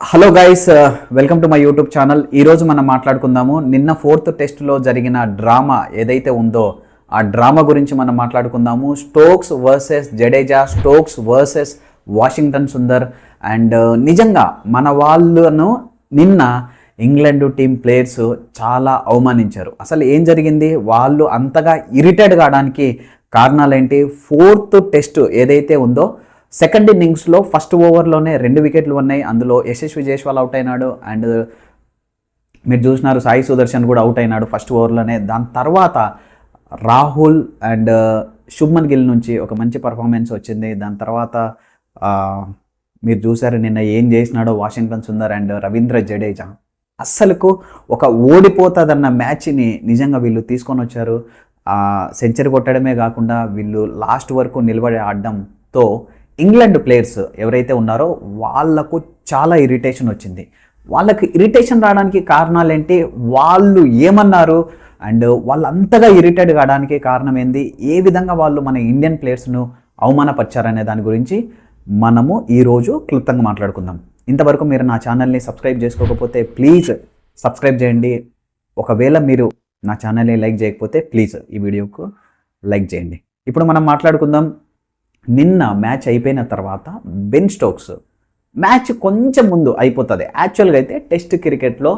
Hello guys welcome to my YouTube channel ఈరోజు మనం మాట్లాడుకుందాము. నిన్న ఫోర్త్ టెస్ట్లో జరిగిన డ్రామా ఏదైతే ఉందో ఆ డ్రామా గురించి మనం మాట్లాడుకుందాము. Stokes versus Jadeja Stokes versus Washington Sundar and నిజంగా మన వాళ్ళను నిన్న ఇంగ్లాండ్ టీం ప్లేయర్స్ చాలా అవమానించారు. అసలు ఏం జరిగింది? వాళ్ళు అంతగా ఇరిటేట్ కావడానికి కారణాలేంటి? ఫోర్త్ టెస్ట్ ఏదైతే ఉందో సెకండ్ ఇన్నింగ్స్లో ఫస్ట్ ఓవర్లోనే రెండు వికెట్లు ఉన్నాయి. అందులో యశస్వి జైస్వాల్ అవుట్ అయినాడు అండ్ మీరు చూసినారు సాయి సుదర్శన్ కూడా అవుట్ అయినాడు ఫస్ట్ ఓవర్లోనే. దాని తర్వాత రాహుల్ అండ్ uh, శుభ్మన్ గిల్ నుంచి ఒక మంచి పర్ఫార్మెన్స్ వచ్చింది. దాని తర్వాత మీరు చూసారు నిన్న ఏం చేసినాడో వాషింగ్టన్ సుందర్ అండ్ రవీంద్ర జడేజా. అస్సలకు ఒక ఓడిపోతుందన్న మ్యాచ్ని నిజంగా వీళ్ళు తీసుకొని వచ్చారు. సెంచరీ కొట్టడమే కాకుండా వీళ్ళు లాస్ట్ వరకు నిలబడి ఆడడంతో ఇంగ్లాండ్ ప్లేయర్స్ ఎవరైతే ఉన్నారో వాళ్ళకు చాలా ఇరిటేషన్ వచ్చింది. వాళ్ళకి ఇరిటేషన్ రావడానికి కారణాలు ఏంటి వాళ్ళు ఏమన్నారు? అండ్ వాళ్ళు అంతగా ఇరిటేట్ కావడానికి కారణం ఏంది ఏ విధంగా వాళ్ళు మన ఇండియన్ ప్లేయర్స్ను అవమానపరిచారనే దాని గురించి మనము ఈరోజు క్లుప్తంగా మాట్లాడుకుందాం. ఇంతవరకు మీరు నా ఛానల్ని సబ్స్క్రైబ్ చేసుకోకపోతే ప్లీజ్ సబ్స్క్రైబ్ చేయండి. ఒకవేళ మీరు నా ఛానల్ని లైక్ చేయకపోతే ప్లీజ్ ఈ వీడియోకు లైక్ చేయండి. ఇప్పుడు మనం మాట్లాడుకుందాం నిన్న మ్యాచ్ అయిపోయిన తర్వాత బెన్ స్టోక్స్ మ్యాచ్ కొంచెం ముందు అయిపోతుంది. యాక్చువల్గా అయితే టెస్ట్ క్రికెట్లో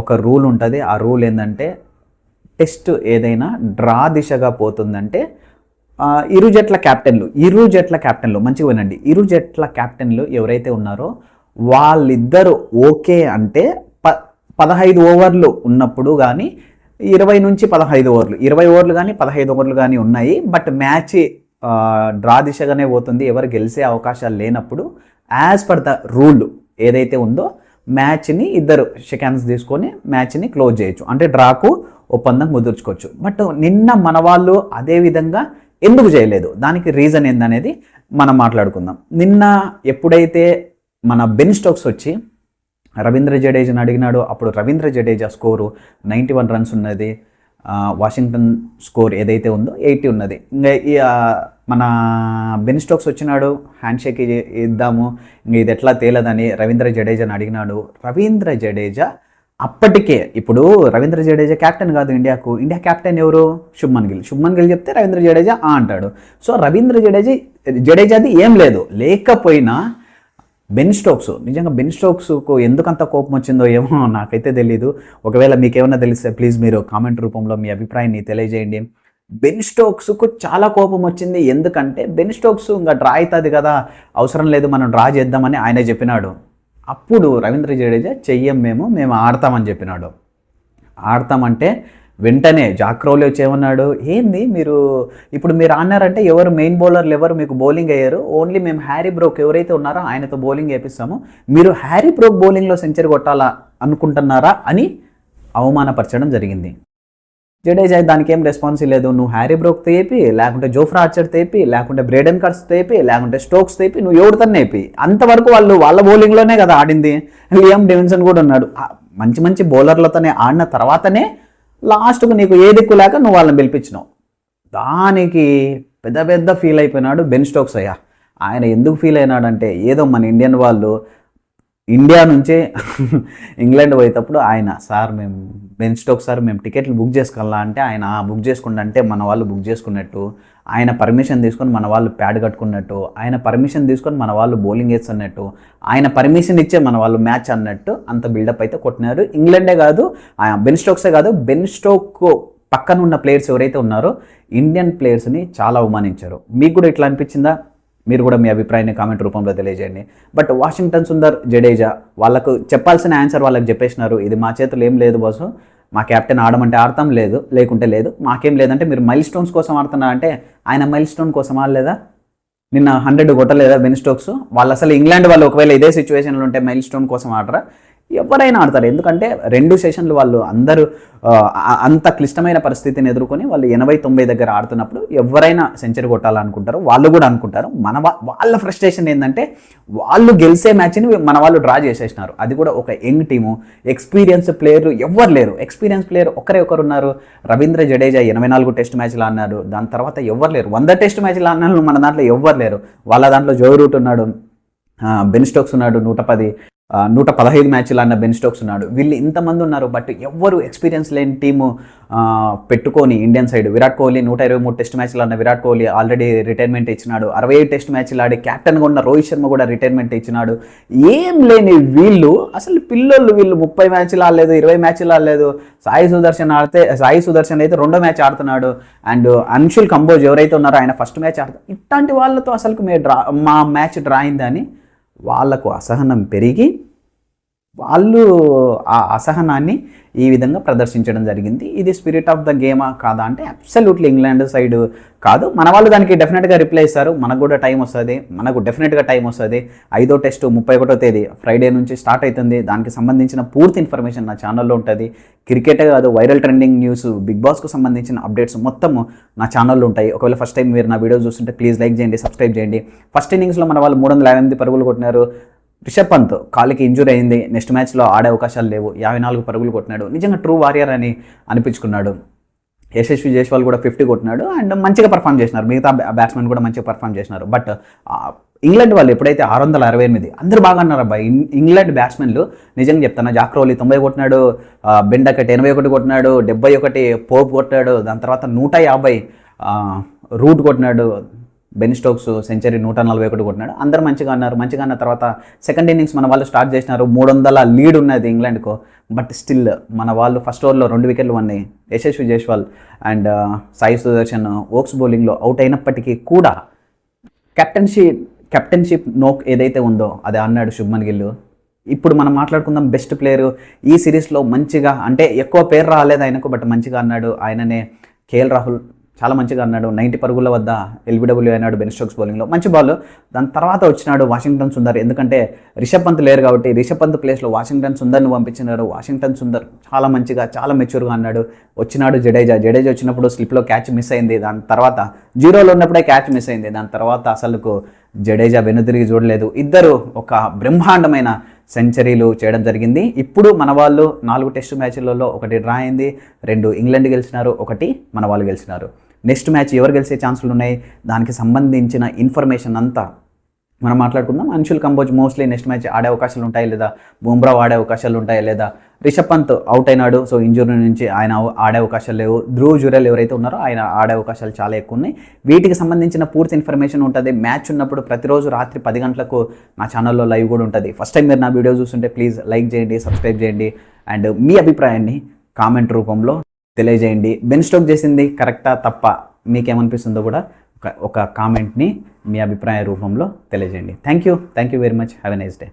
ఒక రూల్ ఉంటుంది. ఆ రూల్ ఏంటంటే టెస్ట్ ఏదైనా డ్రా దిశగా పోతుందంటే ఇరు జట్ల క్యాప్టెన్లు ఇరు జట్ల క్యాప్టెన్లు మంచిగా వినండి. ఇరు జట్ల క్యాప్టెన్లు ఎవరైతే ఉన్నారో వాళ్ళిద్దరు ఓకే అంటే ప పదహైదు ఓవర్లు ఉన్నప్పుడు కానీ ఇరవై నుంచి పదహైదు ఓవర్లు ఇరవై ఓవర్లు కానీ పదహైదు ఓవర్లు కానీ ఉన్నాయి. బట్ మ్యాచ్ డ్రా దిశగానే పోతుంది. ఎవరు గెలిచే అవకాశాలు లేనప్పుడు యాజ్ పర్ ద రూల్ ఏదైతే ఉందో మ్యాచ్ని ఇద్దరు సెకండ్స్ తీసుకొని మ్యాచ్ని క్లోజ్ చేయొచ్చు. అంటే డ్రాకు ఒప్పందం కుదుర్చుకోవచ్చు. బట్ నిన్న మన వాళ్ళు అదే విధంగా ఎందుకు చేయలేదు? దానికి రీజన్ ఏందనేది మనం మాట్లాడుకుందాం. నిన్న ఎప్పుడైతే మన బెన్ స్టోక్స్ వచ్చి రవీంద్ర జడేజాని అడిగినాడు అప్పుడు Ravindra Jadeja score ninety one runs ఉన్నది. వాషింగ్టన్ స్కోర్ ఏదైతే ఉందో ఎయిటీ ఉన్నది. ఇంకా మన బెన్ స్టోక్స్ వచ్చినాడు హ్యాండ్షేక్ ఇద్దాము. ఇంక ఇది ఎట్లా తేలదని రవీంద్ర జడేజాని అడిగినాడు. రవీంద్ర జడేజా అప్పటికే ఇప్పుడు రవీంద్ర జడేజా కెప్టెన్ కాదు ఇండియాకు. ఇండియా కెప్టెన్ ఎవరు? శుభ్మన్ గిల్. శుభ్మన్ గిల్ చెప్తే రవీంద్ర జడేజా ఆ అంటాడు. సో రవీంద్ర జడేజా జడేజాది ఏం లేదు. లేకపోయినా బెన్ స్టోక్స్ నిజంగా బెన్ స్టోక్స్కు ఎందుకంత కోపం వచ్చిందో ఏమో నాకైతే తెలియదు ఒకవేళ మీకేమైనా తెలిస్తే ప్లీజ్ మీరు కామెంట్ రూపంలో మీ అభిప్రాయాన్ని తెలియజేయండి. బెన్ స్టోక్స్కు చాలా కోపం వచ్చింది. ఎందుకంటే బెన్ స్టోక్స్ ఇంకా డ్రా అవుతుంది కదా అవసరం లేదు మనం డ్రా చేద్దామని ఆయన చెప్పినాడు. అప్పుడు రవీంద్ర జడేజా చెయ్యం మేము మేము ఆడతామని చెప్పినాడు. ఆడతామంటే వెంటనే జాక్రోలీ వచ్చి ఏమన్నాడు ఏంది మీరు ఇప్పుడు మీరు ఆడినారంటే ఎవరు మెయిన్ బౌలర్లు ఎవరు మీకు బౌలింగ్ అయ్యారు? ఓన్లీ మేము హ్యారీ బ్రోక్ ఎవరైతే ఉన్నారో ఆయనతో బౌలింగ్ వేపిస్తాము. మీరు హ్యారీ బ్రోక్ బౌలింగ్లో సెంచరీ కొట్టాలా అనుకుంటున్నారా? అని అవమానపరచడం జరిగింది. జడేజా దానికి ఏం రెస్పాన్స్ లేదు. నువ్వు హ్యారీ బ్రోక్ తేపి లేకుంటే జోఫ్రా ఆర్చర్ తేపి లేకుంటే బ్రేడెన్ కర్స్ తేపి లేకుంటే స్టోక్స్ తేపి నువ్వు ఎవరితోనే నేపి అంతవరకు వాళ్ళు వాళ్ళ బౌలింగ్లోనే కదా ఆడింది. లియామ్ డెవిన్సన్ కూడా ఉన్నాడు. మంచి మంచి బౌలర్లతోనే ఆడిన తర్వాతనే లాస్ట్కు నీకు ఏ దిక్కు లేక నువ్వు వాళ్ళని పిలిపించినావు. దానికి పెద్ద పెద్ద ఫీల్ అయిపోయినాడు బెన్ స్టోక్స్ అయ్యా. ఆయన ఎందుకు ఫీల్ అయినాడంటే ఏదో మన ఇండియన్ వాళ్ళు ఇండియా నుంచే ఇంగ్లాండ్ పోయేటప్పుడు ఆయన సార్ మేము బెన్ స్టోక్ సార్ మేము టికెట్లు బుక్ చేసుకోవాలా అంటే ఆయన బుక్ చేసుకుండా అంటే మన వాళ్ళు బుక్ చేసుకున్నట్టు ఆయన పర్మిషన్ తీసుకొని మన వాళ్ళు ప్యాడ్ కట్టుకున్నట్టు ఆయన పర్మిషన్ తీసుకొని మన వాళ్ళు బౌలింగ్ వేస్తున్నట్టు ఆయన పర్మిషన్ ఇచ్చే మన వాళ్ళు మ్యాచ్ అన్నట్టు అంత బిల్డప్ అయితే కొట్టినారు. ఇంగ్లాండే కాదు బెన్ స్టోక్సే కాదు బెన్ స్టోక్ పక్కన ఉన్న ప్లేయర్స్ ఎవరైతే ఉన్నారో ఇండియన్ ప్లేయర్స్ని చాలా అవమానించారు. మీకు కూడా ఇట్లా అనిపించిందా? మీరు కూడా మీ అభిప్రాయాన్ని కామెంట్ రూపంలో తెలియజేయండి. బట్ వాషింగ్టన్ సుందర్ జడేజా వాళ్ళకు చెప్పాల్సిన ఆన్సర్ వాళ్ళకి చెప్పేసినారు. ఇది మా చేతులు ఏం లేదు బాసు మా కెప్టెన్ ఆడమంటే ఆడతాం లేదు లేకుంటే లేదు. మాకేం లేదంటే మీరు మైల్ స్టోన్స్ కోసం ఆడుతున్నా అంటే ఆయన మైల్ స్టోన్ కోసం ఆడలేదా? నిన్న హండ్రెడ్ కొట్టలేదా? బెన్ స్టోక్స్ వాళ్ళు అసలు ఇంగ్లాండ్ వాళ్ళు ఒకవేళ ఇదే సిచ్యువేషన్లో ఉంటే మైల్ స్టోన్ కోసం ఆడరా? ఎవరైనా ఆడతారు. ఎందుకంటే రెండు సెషన్లు వాళ్ళు అందరూ అంత క్లిష్టమైన పరిస్థితిని ఎదుర్కొని వాళ్ళు ఎనభై తొంభై దగ్గర ఆడుతున్నప్పుడు ఎవరైనా సెంచరీ కొట్టాలనుకుంటారు వాళ్ళు కూడా అనుకుంటారు. మన వాళ్ళ ఫ్రస్ట్రేషన్ ఏంటంటే వాళ్ళు గెలిచే మ్యాచ్ని మన వాళ్ళు డ్రా చేసేసినారు. అది కూడా ఒక యంగ్ టీము ఎక్స్పీరియన్స్ ప్లేయర్ ఎవ్వరు లేరు. ఎక్స్పీరియన్స్ ప్లేయర్ ఒకరే ఒకరు ఉన్నారు. రవీంద్ర జడేజా ఎనభై నాలుగు టెస్ట్ మ్యాచ్లు ఆడినారు దాని తర్వాత ఎవ్వరు లేరు. వంద టెస్ట్ మ్యాచ్లు ఆడినారు మన దాంట్లో ఎవ్వరు లేరు. వాళ్ళ దాంట్లో జో రూట్ ఉన్నాడు. బెన్ స్టోక్స్ ఉన్నాడు నూట పది. నూట పదహైదు మ్యాచ్లు అన్న బెన్ స్టోక్స్ ఉన్నాడు. వీళ్ళు ఇంతమంది ఉన్నారు బట్ ఎవ్వరు ఎక్స్పీరియన్స్ లేని టీము పెట్టుకొని ఇండియన్ సైడ్ విరాట్ కోహ్లీ నూట ఇరవై మూడు టెస్ట్ మ్యాచ్లు అన్న విరాట్ కోహ్లీ ఆల్రెడీ రిటైర్మెంట్ ఇచ్చినాడు. అరవై ఐదు టెస్ట్ మ్యాచ్లు ఆడి క్యాప్టెన్గా ఉన్న రోహిత్ శర్మ కూడా రిటైర్మెంట్ ఇచ్చినాడు. ఏం లేని వీళ్ళు అసలు పిల్లలు వీళ్ళు ముప్పై మ్యాచ్లు ఆడలేదు ఇరవై మ్యాచ్లు ఆడలేదు. సాయి సుదర్శన్ ఆడితే సాయి సుదర్శన్ అయితే రెండో మ్యాచ్ ఆడుతున్నాడు. అండ్ అన్షుల్ కంబోజ్ ఎవరైతే ఉన్నారో ఆయన ఫస్ట్ మ్యాచ్ ఆడుతారు ఇట్లాంటి వాళ్ళతో అసలు మీ డ్రా మా మ్యాచ్ డ్రా అయిందని వాళ్ళకు అసహనం పెరిగి వాళ్ళు ఆ అసహనాన్ని ఈ విధంగా ప్రదర్శించడం జరిగింది. ఇది స్పిరిట్ ఆఫ్ ద గేమా కాదా అంటే అబ్సల్యూట్లీ ఇంగ్లాండ్ సైడ్ కాదు. మన వాళ్ళు దానికి డెఫినెట్గా రిప్లై ఇస్తారు. మనకు కూడా టైం వస్తుంది. మనకు డెఫినెట్గా టైం వస్తుంది. ఐదో టెస్ట్ ముప్పై ఒకటో తేదీ ఫ్రైడే నుంచి స్టార్ట్ అవుతుంది. దానికి సంబంధించిన పూర్తి ఇన్ఫర్మేషన్ నా ఛానల్లో ఉంటుంది. క్రికెట్ కాదు వైరల్ ట్రెండింగ్ న్యూస్ బిగ్ బాస్కు సంబంధించిన అప్డేట్స్ మొత్తం నా ఛానల్లో ఉంటాయి. ఒకవేళ ఫస్ట్ టైం మీరు నా వీడియో చూస్తుంటే ప్లీజ్ లైక్ చేయండి సబ్స్క్రైబ్ చేయండి. ఫస్ట్ ఇన్నింగ్స్లో మన వాళ్ళు మూడు వందల యాభై ఎనిమిది పరుగులు కొట్టినారు. రిషబ్ పంత్ కాలికి ఇంజూరీ అయింది నెక్స్ట్ మ్యాచ్లో ఆడే అవకాశాలు లేవు యాభై నాలుగు పరుగులు కొట్టినాడు. నిజంగా ట్రూ వారియర్ అని అనిపించుకున్నాడు. యశస్వి జైస్వాల్ కూడా ఫిఫ్టీ కొట్టినాడు అండ్ మంచిగా పర్ఫామ్ చేసినారు. మిగతా బ్యాట్స్మెన్ కూడా మంచిగా పర్ఫామ్ చేసినారు. బట్ ఇంగ్లాండ్ వాళ్ళు ఎప్పుడైతే ఆరు వందల అరవై ఎనిమిది అందరూ బాగా అన్నారు అబ్బాయి ఇంగ్లాండ్ బ్యాట్స్మెన్లు నిజంగా చెప్తాను జాక్ రోలీ తొంభై కొట్టినాడు బెండకట్ ఒకటి ఎనభై ఒకటి కొట్టినాడు డెబ్బై ఒకటి పోప్ కొట్టాడు దాని తర్వాత నూట యాభై రూట్ కొట్టినాడు బెన్ స్టోక్స్ సెంచరీ నూట నలభై ఒకటి కొట్టినాడు. అందరూ మంచిగా అన్నారు. మంచిగా అన్న తర్వాత సెకండ్ ఇన్నింగ్స్ మన వాళ్ళు స్టార్ట్ చేసినారు. మూడు వందల లీడ్ ఉన్నది ఇంగ్లాండ్కు. బట్ స్టిల్ మన వాళ్ళు ఫస్ట్ ఓవర్లో రెండు వికెట్లు ఉన్నాయి Yashasvi Jaiswal and uh, Sai Sudharsan Woakes బౌలింగ్లో అవుట్ అయినప్పటికీ కూడా కెప్టెన్షిప్ కెప్టెన్షిప్ నోక్ ఏదైతే ఉందో అది అన్నాడు శుభ్మన్ గిల్ ఇప్పుడు మనం మాట్లాడుకుందాం బెస్ట్ ప్లేయర్ ఈ సిరీస్లో మంచిగా అంటే ఎక్కువ పేరు రాలేదు ఆయనకు బట్ మంచిగా అన్నాడు. ఆయననే కేఎల్ రాహుల్ చాలా మంచిగా అన్నాడు నైంటీ పరుగుల వద్ద ఎల్బిడబ్ల్యూ అయినాడు బెన్ స్టోక్స్ బౌలింగ్లో. మంచి బాల్ దాని తర్వాత వచ్చినాడు వాషింగ్టన్ సుందర్. ఎందుకంటే రిషబ్ పంత్ లేరు కాబట్టి రిషబ్ పంత్ ప్లేస్లో వాషింగ్టన్ సుందర్ని పంపించినారు వాషింగ్టన్ సుందర్ చాలా మంచిగా చాలా మెచ్యూర్గా అన్నాడు వచ్చినాడు జడేజా. జడేజా వచ్చినప్పుడు స్లిప్లో క్యాచ్ మిస్ అయింది. దాని తర్వాత జీరోలో ఉన్నప్పుడే క్యాచ్ మిస్ అయింది. దాని తర్వాత అసలుకు జడేజా వెనుదిరిగి చూడలేదు. ఇద్దరు ఒక బ్రహ్మాండమైన సెంచరీలు చేయడం జరిగింది. ఇప్పుడు మన వాళ్ళు నాలుగు టెస్ట్ మ్యాచ్లలో ఒకటి డ్రా అయింది. రెండు ఇంగ్లాండ్ గెలిచినారు. ఒకటి మన వాళ్ళు గెలిచినారు. నెక్స్ట్ మ్యాచ్ ఎవరు గెలిచే ఛాన్సులు ఉన్నాయి? దానికి సంబంధించిన ఇన్ఫర్మేషన్ అంతా మనం మాట్లాడుకుందాం. Anshul Kamboj mostly next match ఆడే అవకాశాలు ఉంటాయి లేదా? బుమ్రా ఆడే అవకాశాలు ఉంటాయి లేదా? రిషబ్ పంత్ అవుట్ అయినాడు సో ఇంజురీ నుంచి ఆయన ఆడే అవకాశాలు లేవు. ధ్రువ్ జురల్ ఎవరైతే ఉన్నారో ఆయన ఆడే అవకాశాలు చాలా ఎక్కువ ఉన్నాయి. వీటికి సంబంధించిన పూర్తి ఇన్ఫర్మేషన్ ఉంటుంది. మ్యాచ్ ఉన్నప్పుడు ప్రతిరోజు రాత్రి పది గంటలకు నా ఛానల్లో లైవ్ కూడా ఉంటుంది. ఫస్ట్ టైం మీరు నా వీడియో చూస్తుంటే ప్లీజ్ లైక్ చేయండి సబ్స్క్రైబ్ చేయండి. అండ్ మీ అభిప్రాయాన్ని కామెంట్ రూపంలో తెలియజేయండి. బెన్ స్టోక్ చేసింది కరెక్టా తప్ప మీకేమనిపిస్తుందో కూడా ఒక ఒక కామెంట్ని మీ అభిప్రాయ రూపంలో తెలియజేయండి. Thank you thank you very much have a nice day